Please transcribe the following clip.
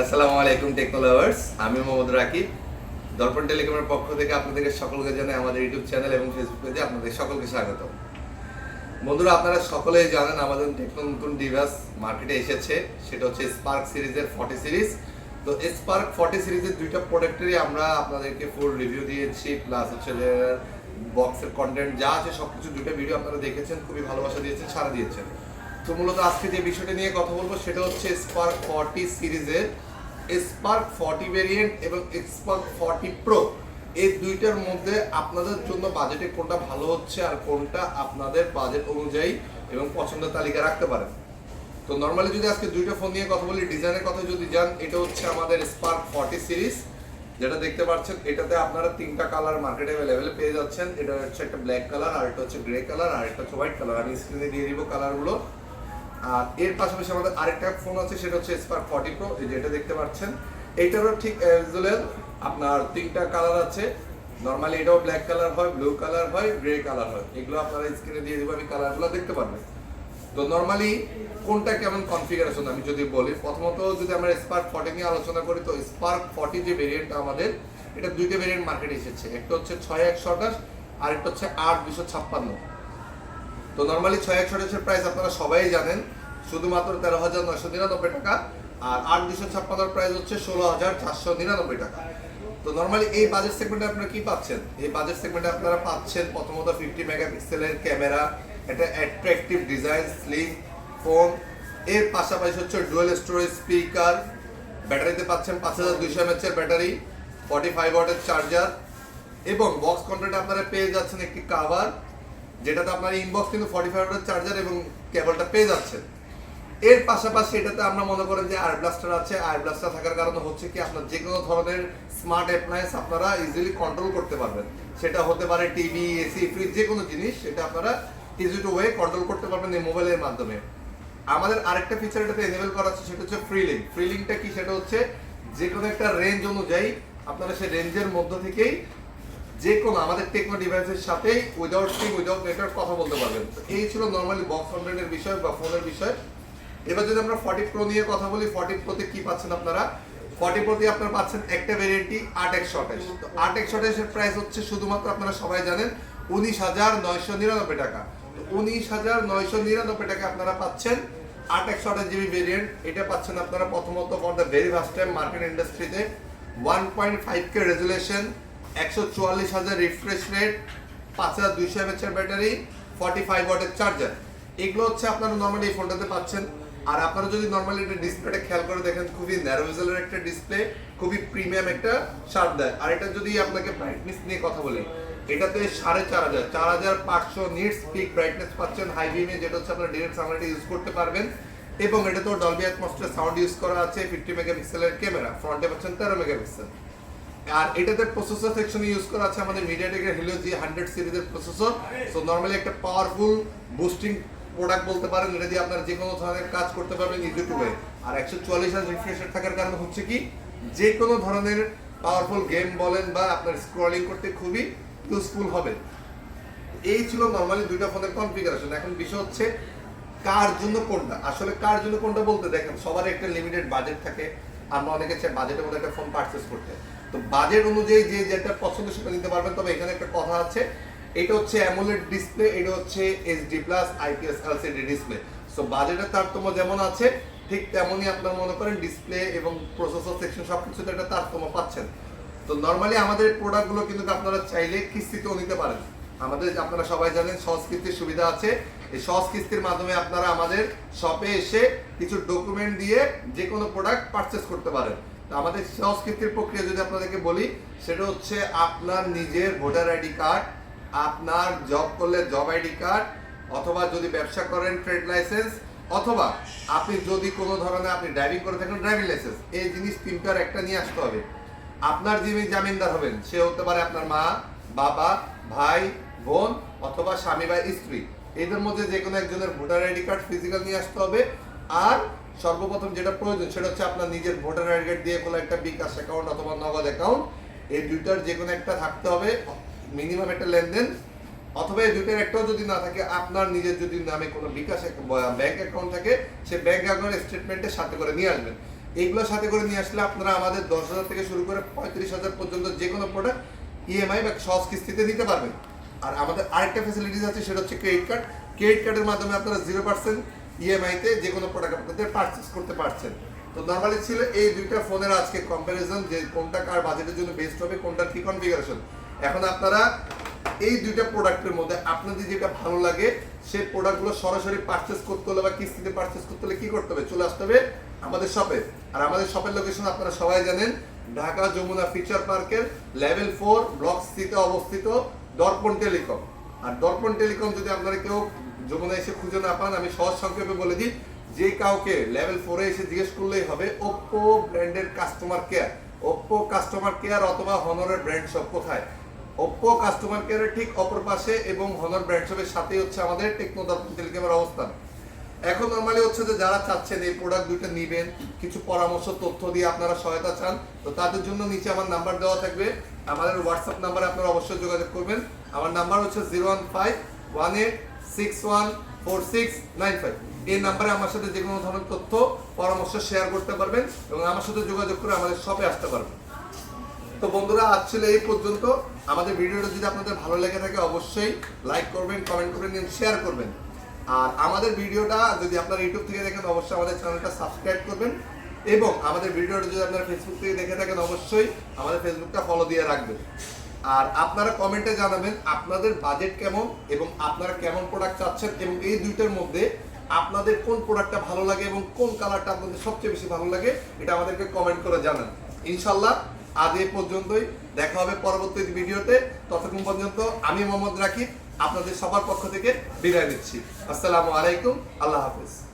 আসসালামু আলাইকুম টেকনোলাভার্স আমি মোহাম্মদ রাকিব। দর্পণ টেলিকমের পক্ষ থেকে আপনাদেরকে সকলকে জানাই আমাদের ইউটিউব চ্যানেল এবং ফেসবুক পেজে আপনাদের সকলকে স্বাগত বন্ধুরা, আপনারা সকলেই জানেন আমাদের টেকনো নতুন ডিভাইস মার্কেটে এসেছে। সেটা হচ্ছে স্পার্ক সিরিজের ফর্টি সিরিজ তো স্পার্ক ফর্টি সিরিজের দুইটা প্রোডাক্টেরই আমরা আপনাদেরকে ফুল রিভিউ দিয়েছি প্লাস হচ্ছে বক্সের কন্টেন্ট যা আছে সব কিছু দুইটা ভিডিও আপনারা দেখেছেন, খুবই ভালোবাসা দিয়েছেন সারা দিয়েছেন। তো মূলত আজকে যে বিষয়টা নিয়ে কথা বলব, সেটা হচ্ছে স্পার্ক ফর্টি সিরিজের স্পার্ক ফর্টি ভেরিয়েন্ট এবং স্পার্ক ফর্টি প্রো এই দুইটার মধ্যে আপনাদের জন্য বাজেটে কোনটা ভালো হচ্ছে আর কোনটা আপনাদের বাজেট অনুযায়ী এবং পছন্দের তালিকা রাখতে পারেন। তো নর্মালি যদি আজকে দুইটা ফোন নিয়ে কথা বলি ডিজাইনের কথা যদি যান, এটা হচ্ছে আমাদের স্পার্ক ফর্টি সিরিজ যেটা দেখতে পাচ্ছেন, এটাতে আপনারা তিনটা কালার মার্কেটে অ্যাভেলেবেল পেয়ে যাচ্ছেন। এটা হচ্ছে একটা ব্ল্যাক কালার আর একটা হচ্ছে গ্রে কালার আর একটা হচ্ছে হোয়াইট কালার আমি স্ক্রিনে দিয়ে দিব কালারগুলো আর এর পাশাপাশি আমাদের আরেকটা ফোন আছে, সেটা হচ্ছে স্পার্ক ফর্টি প্রো যেটা দেখতে পাচ্ছেন। এইটারও ঠিক অ্যাজুয়াল আপনার তিনটা কালার আছে। নর্মালি এটাও ব্ল্যাক কালার হয় ব্লু কালার হয় গ্রে কালার হয়। এগুলো আপনারা স্ক্রিনে দিয়ে দিব, আমি কালারগুলো দেখতে পারবেন। তো নর্মালি কোনটা কেমন কনফিগারেশন আমি যদি বলি, প্রথমত যদি আমরা স্পার্ক ফর্টি নিয়ে আলোচনা করি, তো স্পার্ক ফর্টি যে ভেরিয়েন্ট আমাদের, এটা দুইটা ভেরিয়েন্ট মার্কেটে এসেছে। একটা হচ্ছে ছয় একশো আঠাশ আর একটা হচ্ছে আট দুশো ছাপ্পান্ন। তো নর্মালি ছয় একশো আঠাশের প্রাইস আপনারা সবাই জানেন, শুধুমাত্র তেরো হাজার নয়শো নিরানব্বই টাকা, আর আট দুশো ছাপ্পান্নর প্রাইস হচ্ছে ষোলো হাজার চারশো নিরানব্বই টাকা। তো নর্মালি এই বাজেট সেগমেন্টে আপনারা কি পাচ্ছেন? এই বাজেট সেগমেন্টে আপনারা পাচ্ছেন প্রথমত ফিফটি মেগাপিক্সেলের ক্যামেরা একটা অ্যাট্রাকটিভ ডিজাইন স্লিম ফোন এর পাশাপাশি হচ্ছে ডুয়েল স্টোরেজ স্পিকার ব্যাটারিতে পাচ্ছেন পাঁচ হাজার দুইশো এমএচ এর ব্যাটারি ফর্টি ফাইভ ওয়াটের চার্জার এবং বক্স কন্টেন্টে আপনারা পেয়ে যাচ্ছেন একটি কাভার যেটাতে আপনার ইনবক্স কিন্তু ফর্টি ফাইভ চার্জার এবং কেবলটা পেয়ে যাচ্ছেন। এর পাশাপাশি এটাতে আমরা মনে করেন যে আয়ার ব্লাস্টার আছে। আয়ার ব্লাস্টার থাকার কারণে হচ্ছে কি আপনার যে কোনো ধরনের স্মার্ট অ্যাপ্লায়েন্স আপনারা ইজিলি কন্ট্রোল করতে পারবেন। সেটা হতে পারে টিভি এসি ফ্রিজ যে কোনো জিনিস, সেটা আপনারা ইজি টু ওয়ে কন্ট্রোল করতে পারবেন এই মোবাইলের মাধ্যমে। আমাদের আরেকটা ফিচার এটাতে এনেবল করা আছে, সেটা হচ্ছে ফ্রি লিঙ্ক ফ্রি লিঙ্কটা কি? সেটা হচ্ছে যে কোনো একটা রেঞ্জ অনুযায়ী আপনারা সেই রেঞ্জের মধ্য থেকেই যে কোনো আমাদের টেকনো ডিভাইসের সাথেই উইদাউট সিম উইদাউট নেটওয়ার্ক কথা বলতে পারবেন। এই ছিল নর্মালি বক্স কন্টেন্টের বিষয় বা ফোনের বিষয়। এবার যদি আমরা ফর্টি প্রো নিয়ে কথা বলি ফর্টি প্রোতে কি পাচ্ছেন আপনারা? ফর্টি প্রোতে আপনারা পাচ্ছেন একটা ভেরিয়েন্টই আট একশো আঠাশ তো আট একশো আঠাশের প্রাইস হচ্ছে শুধুমাত্র আপনারা সবাই জানেন উনিশ হাজার নয়শো নিরানব্বই টাকা। উনিশ হাজার নয়শো নিরানব্বই টাকা আপনারা পাচ্ছেন আট একশো আঠাশ জিবি ভেরিয়েন্ট এটা পাচ্ছেন আপনারা প্রথমত for the very first time market ইন্ডাস্ট্রিতে one point five K resolution একশো চুয়াল্লিশ হাজার রিফ্রেশ রেট পাঁচ হাজার দুইশো এমএচ এর ব্যাটারি ফর্টি ফাইভ ওয়াটের চার্জার এগুলো হচ্ছে আপনারা নর্মালি এই ফোনটাতে পাচ্ছেন। আর আপনারা যদি নর্মালি এটা ডিসপ্লেটা খেয়াল করে দেখেন, খুবই ন্যারো একটা ডিসপ্লে খুবই প্রিমিয়াম একটা শার্প দেয় আর এটা যদি আপনাকে ব্রাইটনেস নিয়ে কথা বলি, এটাতে সাড়ে চার হাজার চার হাজার পাঁচশো নিটস পিক ব্রাইটনেস পাচ্ছেন হাই বিমে যেটা হচ্ছে আপনার ডিরেক্ট সামনেটা ইউজ করতে পারবেন। এবং এটা তো ডলবি অ্যাটমসফিয়ার সাউন্ড ইউজ করা আছে ফিফটি মেগাপিক্সেলের ক্যামেরা ফ্রন্টে পাচ্ছেন তেরো মেগাপিক্সেল আর এটাতে প্রসেসর সেকশনে ইউজ করা আছে আমাদের মিডিয়াটেকের হিলিও জি হান্ড্রেড সিরিজের প্রসেসর সো নর্মালি একটা পাওয়ারফুল বুস্টিং প্রোডাক্ট বলতে পারেন এটা দিয়ে আপনারা যে কোনো ধরনের কাজ করতে পারবেন ওয়ে আর একশো চুয়াল্লিশ হাজার রিফ্রেশ থাকার কারণে হচ্ছে কি যে কোনো ধরনের পাওয়ারফুল গেম বলেন বা আপনার স্ক্রলিং করতে খুবই ইউজফুল হবে। এই ছিল নর্মালি দুইটা ফোনের কনফিগারেশন এখন বিষয় হচ্ছে কার জন্য কোনটা? আসলে কার জন্য কোনটা বলতে দেখেন, সবার একটা লিমিটেড বাজেট থাকে। আমরা অনেকে চাই বাজেটের মধ্যে একটা ফোন পারচেস করতে। তো বাজেট অনুযায়ী যে যেটা পছন্দ সেটা নিতে পারবেন। তবে এখানে একটা কথা আছে, এটা হচ্ছে অ্যামোলেড ডিসপ্লে এটা হচ্ছে HD plus IPS LCD display so বাজেটের তারতম্য যেমন আছে, ঠিক তেমনই আপনার মনে করেন ডিসপ্লে এবং প্রসেসর সেকশন সব কিছুতে একটা তারতম্য পাচ্ছেন। তো নর্মালি আমাদের প্রোডাক্টগুলো কিন্তু আপনারা চাইলে কিস্তিতেও নিতে পারেন। আমাদের আপনারা সবাই জানেন সহজ কিস্তির সুবিধা আছে। এই সহজ কিস্তির মাধ্যমে আপনারা আমাদের শপে এসে কিছু ডকুমেন্ট দিয়ে যে কোনো প্রোডাক্ট পারচেস করতে পারেন। আমাদের সংস্কৃতির প্রক্রিয়া যদি আপনাদেরকে বলি, সেটা হচ্ছে আপনার নিজের ভোটার আইডি কার্ড, আপনার জব করলে জব আইডি কার্ড, অথবা যদি ব্যবসা করেন ট্রেড লাইসেন্স অথবা আপনি যদি কোনো ধরনের আপনি ড্রাইভিং করে থাকেন ড্রাইভিং লাইসেন্স এই জিনিস তিনটার একটা নিয়ে আসতে হবে। আপনার যিনি জামিনদার হবেন, সে হতে পারে আপনার মা, বাবা, ভাই, বোন, অথবা স্বামী বা স্ত্রী। এদের মধ্যে যে কোনো একজনের ভোটার আইডি কার্ড ফিজিক্যাল নিয়ে আসতে হবে। আর সর্বপ্রথম যেটা প্রয়োজন সেটা হচ্ছে আপনার নিজের ভোটার আইডি কার্ড দিয়ে খোলা একটা বিকাশ অ্যাকাউন্ট অথবা নগদ অ্যাকাউন্ট এই দুইটার যে কোনো একটা থাকতে হবে মিনিমাম একটা লেনদেন, অথবা এই দুইটার একটাও যদি না থাকে, আপনার নিজের যদি নামে কোনো বিকাশ ব্যাংক অ্যাকাউন্ট থাকে, সে ব্যাংক অ্যাকাউন্টের স্টেটমেন্টের সাথে করে নিয়ে আসবেন। এইগুলোর সাথে করে নিয়ে আসলে আপনারা আমাদের দশ হাজার থেকে শুরু করে পঁয়ত্রিশ হাজার পর্যন্ত যে কোনো প্রোডাক্ট ইএমআই বা সহজ কিস্তিতে নিতে পারবেন। আর আমাদের আরেকটা ফ্যাসিলিটিস আছে, সেটা হচ্ছে ক্রেডিট কার্ড ক্রেডিট কার্ডের মাধ্যমে আপনারা জিরো পার্সেন্ট ইএমআইতে যে কোনো প্রোডাক্ট আপনাদের পারচেস করতে পারছেন। তো নর্মালি ছিল এই দুইটা ফোনের আজকে কম্প্যারিজন যে কোনটা কার বাজেটের জন্য বেস্ট হবে, কোনটা কি কনফিগারেশন এখন আপনারা এই দুইটা প্রোডাক্টের মধ্যে আপনাদের যেটা ভালো লাগে, সেই প্রোডাক্টগুলো সরাসরি পারচেস করতে হলে বা কিস্তিতে পারচেস করতে হলে কি করতে হবে? চলে আসতে হবে আমাদের শপে আর আমাদের শপের লোকেশন আপনারা সবাই জানেন, ঢাকা যমুনা ফিচার পার্কের লেভেল ফোর ব্লক সিতে অবস্থিত দর্পণ টেলিকম আর দর্পণ টেলিকম যদি আপনারা কেউ যমুনা এসে খুঁজে না পান, আমি সহজ সংক্ষেপে বলে দিই, যে কাউকে লেভেল ফোরে এসে জিজ্ঞেস করলেই হবে ওপ্পো ব্র্যান্ডের customer care Oppo customer care অথবা হনরের ব্র্যান্ড শপ কোথায়? ওপ্পো কাস্টমার কেয়ারের ঠিক অপর পাশে এবং হনর ব্র্যান্ড শপের সাথেই হচ্ছে আমাদের টেকনো দর্পণ টেলিকমের অবস্থান। এখন নর্মালি হচ্ছে যে যারা চাচ্ছেন এই প্রোডাক্ট দুইটা নিবেন, কিছু পরামর্শ, তথ্য দিয়ে আপনারা সহায়তা চান, তো তাদের জন্য নিচে আমার নাম্বার দেওয়া থাকবে। আমাদের হোয়াটসঅ্যাপ নাম্বারে আপনারা অবশ্যই যোগাযোগ করবেন। আমার নাম্বার হচ্ছে zero one five one eight six one four six nine five এই নাম্বারে আমার সাথে যে কোনো ধরনের তথ্য, পরামর্শ শেয়ার করতে পারবেন এবং আমার সাথে যোগাযোগ করে আমাদের শপে আসতে পারবেন। তো বন্ধুরা, আজ ছিল এই পর্যন্ত। আমাদের ভিডিওটা যদি আপনাদের ভালো লেগে থাকে, অবশ্যই লাইক করবেন কমেন্ট করবেন এবং শেয়ার করবেন। আর আমাদের ভিডিওটা যদি আপনারা ইউটিউব থেকে দেখেন, অবশ্যই আমাদের চ্যানেলটা সাবস্ক্রাইব করবেন। এবং আমাদের ভিডিওটা যদি আপনারা ফেসবুক থেকে দেখে থাকেন, অবশ্যই আমাদের ফেসবুকটা ফলো দিয়ে রাখবেন। আর আপনারা কমেন্টে জানাবেন আপনাদের বাজেট কেমন এবং আপনারা কেমন প্রোডাক্ট চাচ্ছেন এবং এই দুইটার মধ্যে আপনাদের কোন প্রোডাক্টটা ভালো লাগে এবং কোন কালারটা আপনাদের সবচেয়ে বেশি ভালো লাগে এটা আমাদেরকে কমেন্ট করে জানান। ইনশাল্লাহ আজ এ পর্যন্তই। দেখা হবে পরবর্তী ভিডিওতে। ততক্ষণ পর্যন্ত আমি মোহাম্মদ রাকিব, আপনাদের সবার পক্ষ থেকে বিদায় নিচ্ছি। আসসালামু আলাইকুম। আল্লাহ হাফিজ।